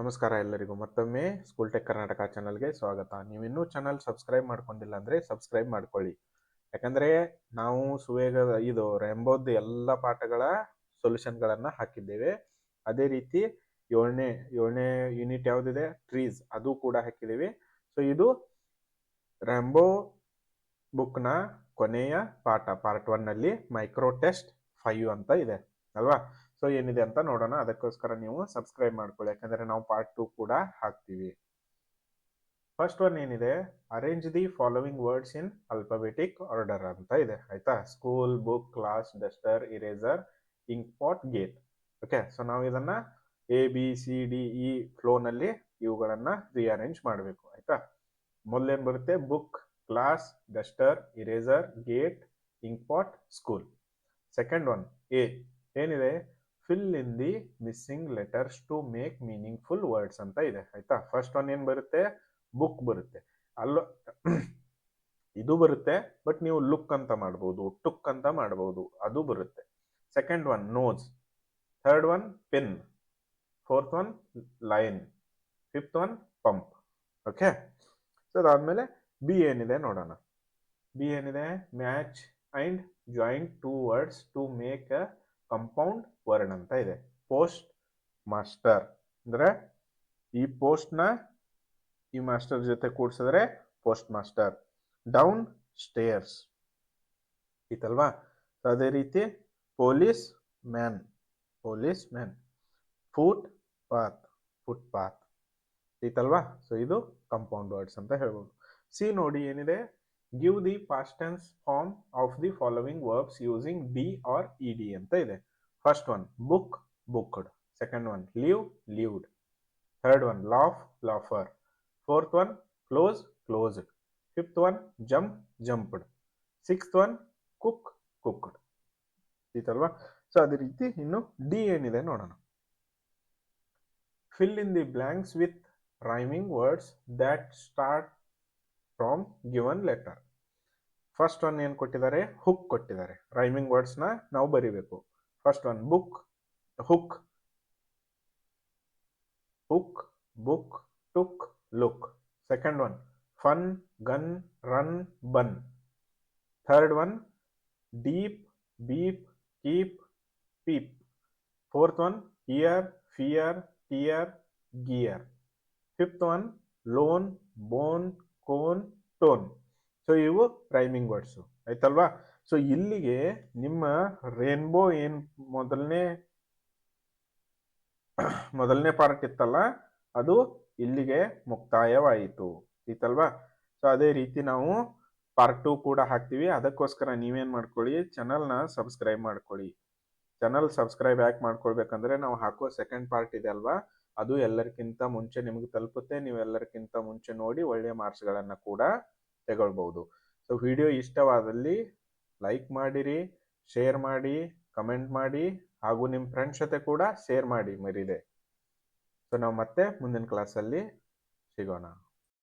ನಮಸ್ಕಾರ ಎಲ್ಲರಿಗೂ. ಮತ್ತೊಮ್ಮೆ ಸ್ಕೂಲ್ ಟೆಕ್ ಕರ್ನಾಟಕ ಚಾನಲ್ಗೆ ಸ್ವಾಗತ. ನೀವಿನ್ನೂ ಚಾನಲ್ ಸಬ್ಸ್ಕ್ರೈಬ್ ಮಾಡ್ಕೊಂಡಿಲ್ಲ ಅಂದರೆ ಸಬ್ಸ್ಕ್ರೈಬ್ ಮಾಡ್ಕೊಳ್ಳಿ. ಯಾಕಂದರೆ ನಾವು ಸುವೇಗ ಇದು ರೆಂಬೋದ್ ಎಲ್ಲ ಪಾಠಗಳ ಸೊಲ್ಯೂಷನ್ಗಳನ್ನು ಹಾಕಿದ್ದೇವೆ. ಅದೇ ರೀತಿ ಏಳನೇ ಏಳನೇ ಯೂನಿಟ್ ಯಾವುದಿದೆ? ಟ್ರೀಸ್ ಅದು ಕೂಡ ಹಾಕಿದ್ದೀವಿ. ಸೊ ಇದು ರ್ಯಾಂಬೋ ಬುಕ್ನ ಕೊನೆಯ ಪಾಠ ಪಾರ್ಟ್ ಒನ್ನಲ್ಲಿ ಮೈಕ್ರೋ ಟೆಸ್ಟ್ ಫೈವ್ ಅಂತ ಇದೆ. ಅಲ್ವಾ? ಸೊ ಏನಿದೆ ಅಂತ ನೋಡೋಣ. ಅದಕ್ಕೋಸ್ಕರ ನೀವು ಸಬ್ಸ್ಕ್ರೈಬ್ ಮಾಡ್ಕೊಳ್ಳಿ. ಯಾಕಂದ್ರೆ ನಾವು ಪಾರ್ಟ್ ಟೂ ಕೂಡ ಹಾಕ್ತೀವಿ. ಫಸ್ಟ್ ಒನ್ ಏನಿದೆ? Arrange the following words in alphabetical order ಅಂತ ಇದೆ. ಆಯ್ತಾ? School book class duster eraser ink pot gate okay so ನಾವು ಇದನ್ನ A B C D E ಫ್ಲೋನಲ್ಲಿ ಇವುಗಳನ್ನ ರಿಅರೇಂಜ್ ಮಾಡಬೇಕು. ಆಯ್ತಾ? ಮೊದಲೇನು ಬರುತ್ತೆ? Book class duster eraser gate ink pot school second one A ಏನಿದೆ? Fill in the missing letters to make meaningful words ಅಂತ ಇದೆ, ಆಯ್ತಾ? ಫಸ್ಟ್ ಒನ್ ಏನ್ ಬರುತ್ತೆ? ಬುಕ್ ಬರುತ್ತೆ. ಅಲ್ಲ, ಇದು ಬರುತ್ತೆ ಬಟ್ ನೀವು ಲುಕ್ ಅಂತ ಮಾಡ್ಬೋದು ಟುಕ್ ಅಂತ ಮಾಡ್ಬೋದು, ಅದು ಬರುತ್ತೆ. Second one nose third one pen fourth one line fifth one pump okay so ಅದಾದ್ಮೇಲೆ ಬಿ ಏನಿದೆ ನೋಡೋಣ. ಬಿ ಏನಿದೆ? Match and joint two words to make a compound word ಅಂತ ಇದೆ. ಪೋಸ್ಟ್ ಮಾಸ್ಟರ್ ಅಂದ್ರೆ ಈ ಪೋಸ್ಟ್ನ ಈ ಮಾಸ್ಟರ್ ಜೊತೆ ಕೂಡಿಸಿದ್ರೆ ಪೋಸ್ಟ್ ಮಾಸ್ಟರ್ ಡೌನ್ ಸ್ಟೇರ್ಸ್ ಇತ್ತಲ್ವಾ ಅದೇ ರೀತಿ police man police man foot path foot path ಇತ್ತಲ್ವಾ? ಸೊ ಇದು ಕಂಪೌಂಡ್ ವರ್ಡ್ಸ್ ಅಂತ ಹೇಳ್ಬೋದು. ಸಿ ನೋಡಿ ಏನಿದೆ? Give the past tense form of the following verbs using D or E D ಅಂತ ಇದೆ. First one book booked second one leave leaved third one laugh laughter fourth one close closed fifth one jump jumped sixth one cook cooked ಈತಲ್ವಾ so ಅದೇ ರೀತಿ ಇನ್ನು D ಏನಿದೆ ನೋಡೋಣ. Fill in the blanks with rhyming words that start from given letter first one ಏನು ಕೊಟ್ಟಿದ್ದಾರೆ? Hook ಕೊಟ್ಟಿದ್ದಾರೆ. Rhyming ವರ್ಡ್ಸ್ನ ನಾವು ಬರಿಬೇಕು. First one book hook hook book took look second one fun gun run bun third one deep beep keep peep fourth one ear fear tear gear fifth one loan bone cone tone so ಇವು rhyming words ಆಯ್ತಲ್ವಾ? So ಇಲ್ಲಿಗೆ ನಿಮ್ಮ rainbow ಏನು ಮೊದಲನೇ ಮೊದಲನೇ part ಇತ್ತಲ್ಲ, ಅದು ಇಲ್ಲಿಗೆ ಮುಕ್ತಾಯವಾಯಿತು. ಇತ್ತಲ್ವಾ ಸೊ ಅದೇ ರೀತಿ ನಾವು ಪಾರ್ಟ್ ಟು ಕೂಡ ಹಾಕ್ತೀವಿ. ಅದಕ್ಕೋಸ್ಕರ ನೀವೇನು ಮಾಡ್ಕೊಳ್ಳಿ ಚಾನಲ್ನ ಸಬ್ಸ್ಕ್ರೈಬ್ ಮಾಡ್ಕೊಳ್ಳಿ. ಚಾನಲ್ ಸಬ್ಸ್ಕ್ರೈಬ್ ಯಾಕೆ ಮಾಡ್ಕೊಳ್ಬೇಕಂದ್ರೆ, ನಾವು ಹಾಕೋ ಸೆಕೆಂಡ್ ಪಾರ್ಟ್ ಇದೆ ಅಲ್ವಾ? ಅದು ಎಲ್ಲರಿಗಿಂತ ಮುಂಚೆ ನಿಮಗೆ ತಲುಪುತ್ತೆ. ನೀವು ಎಲ್ಲರಿಗಿಂತ ಮುಂಚೆ ನೋಡಿ ಒಳ್ಳೆಯ ಮಾರ್ಕ್ಸ್ಗಳನ್ನು ಕೂಡ ತಗೊಳ್ಬಹುದು. ಸೊ ವಿಡಿಯೋ ಇಷ್ಟವಾದಲ್ಲಿ ಲೈಕ್ ಮಾಡಿರಿ ಶೇರ್ ಮಾಡಿ ಕಮೆಂಟ್ ಮಾಡಿ, ಹಾಗೂ ನಿಮ್ಮ ಫ್ರೆಂಡ್ಸ್ ಜೊತೆ ಕೂಡ ಶೇರ್ ಮಾಡಿ ಮರಿದೆ. ಸೊ ನಾವು ಮತ್ತೆ ಮುಂದಿನ ಕ್ಲಾಸಲ್ಲಿ ಸಿಗೋಣ.